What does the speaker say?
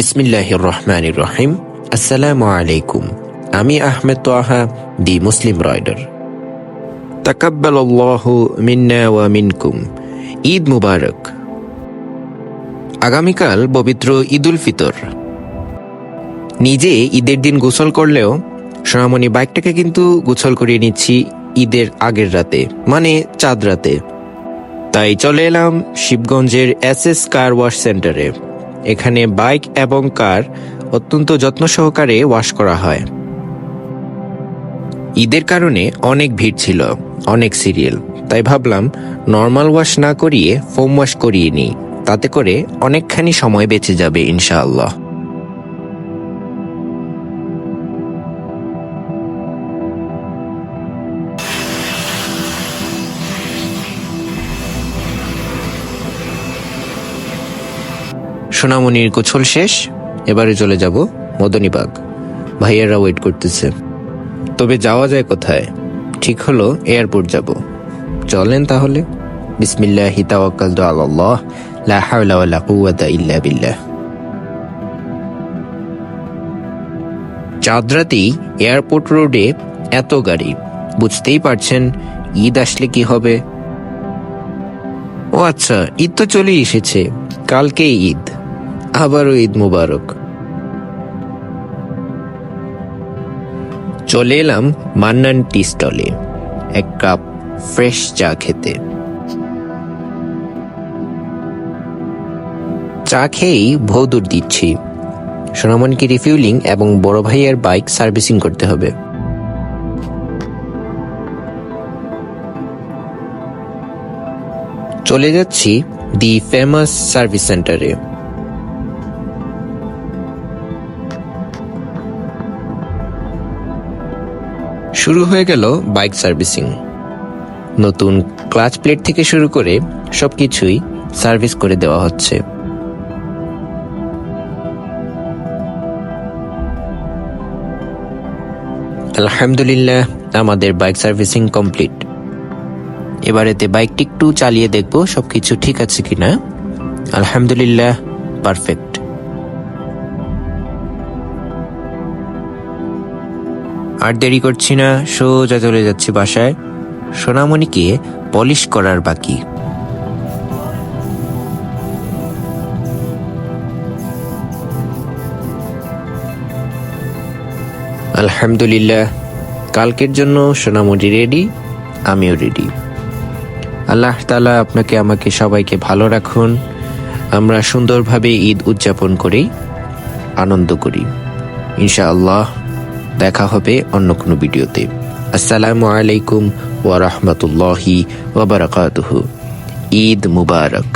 বিসমিল্লাহির রহমানির রহিম আসসালামু আলাইকুম। আমি Ahmed Toaha the Muslim rider তাকাব্বালাল্লাহু মিন্না ওয়া মিনকুম। ঈদ মুবারক। আগামীকাল পবিত্র ঈদুল ফিতর। নিজে ঈদের দিন গোসল করলেও সোনামণি বাইকটাকে কিন্তু গোসল করিয়ে নিচ্ছি ঈদের আগের রাতে মানে চাঁদ রাতে। তাই চলে এলাম শিবগঞ্জের এস এস কার ওয়াশ সেন্টারে। এখানে বাইক এবং কার অত্যন্ত যত্ন সহকারে ওয়াশ করা হয়। ঈদের কারণে অনেক ভিড় ছিল, অনেক সিরিয়াল। তাই ভাবলাম, নর্মাল ওয়াশ না করিয়ে ফোম ওয়াশ করিয়ে নিই। তাতে করে অনেকখানি সময় বেঁচে যাবে, ইনশাআল্লাহ। সোনামণির গোছল শেষ, এবারে চলে যাব মদনীবাগ। ভাইয়ারা ওয়েট করতেছে। তবে যাওয়া যায় কোথায়? ঠিক হলো এয়ারপোর্ট যাব। চলেন তাহলে। বিসমিল্লাহি তাওয়াক্কালতু আলাল্লাহ লা হাওলা ওয়ালা কুওয়াতা ইল্লা বিল্লাহ। চাঁদ রাতেই এয়ারপোর্ট রোডে এত গাড়ি, বুঝতেই পারছেন ঈদ আসলে কি হবে? ও আচ্ছা ঈদ তো চলেই এসেছে, কালকেই ঈদ। আবারও ঈদ মুবারক। চলে এলাম মান্নান টি স্টলে, এক কাপ ফ্রেশ চা খেতে। চা খেয়েই ভৌদুর দিচ্ছি। সোনামনকে রিফিউলিং এবং বড় ভাইয়ের বাইক সার্ভিসিং করতে হবে। চলে যাচ্ছি দি ফেমাস সার্ভিস সেন্টারে। শুরু হয়ে গেল বাইক সার্ভিসিং। নতুন ক্লাচ প্লেট থেকে শুরু করে সবকিছুই সার্ভিস করে দেওয়া হচ্ছে। আলহামদুলিল্লাহ, আমাদের বাইক সার্ভিসিং কমপ্লিট। এবারেতে বাইকটি একটু চালিয়ে দেখব সবকিছু ঠিক আছে কিনা। আলহামদুলিল্লাহ, পারফেক্ট। আর দেরি করছি না, সোজা চলে যাচ্ছি বাসায়। সোনামণিকে পলিশ করার বাকি। আলহামদুলিল্লাহ, কালকের জন্য সোনামণি রেডি আমিও রেডি আল্লাহ তালা আপনাকে, আমাকে সবাইকে ভালো রাখুন। আমরা সুন্দরভাবে ঈদ উদযাপন করি, আনন্দ করি। ইনশাআল্লাহ দেখা হবে অন্য কোনো ভিডিওতে। আসসালামু আলাইকুম ওয়া রাহমাতুল্লাহি ঈদ মুবারক।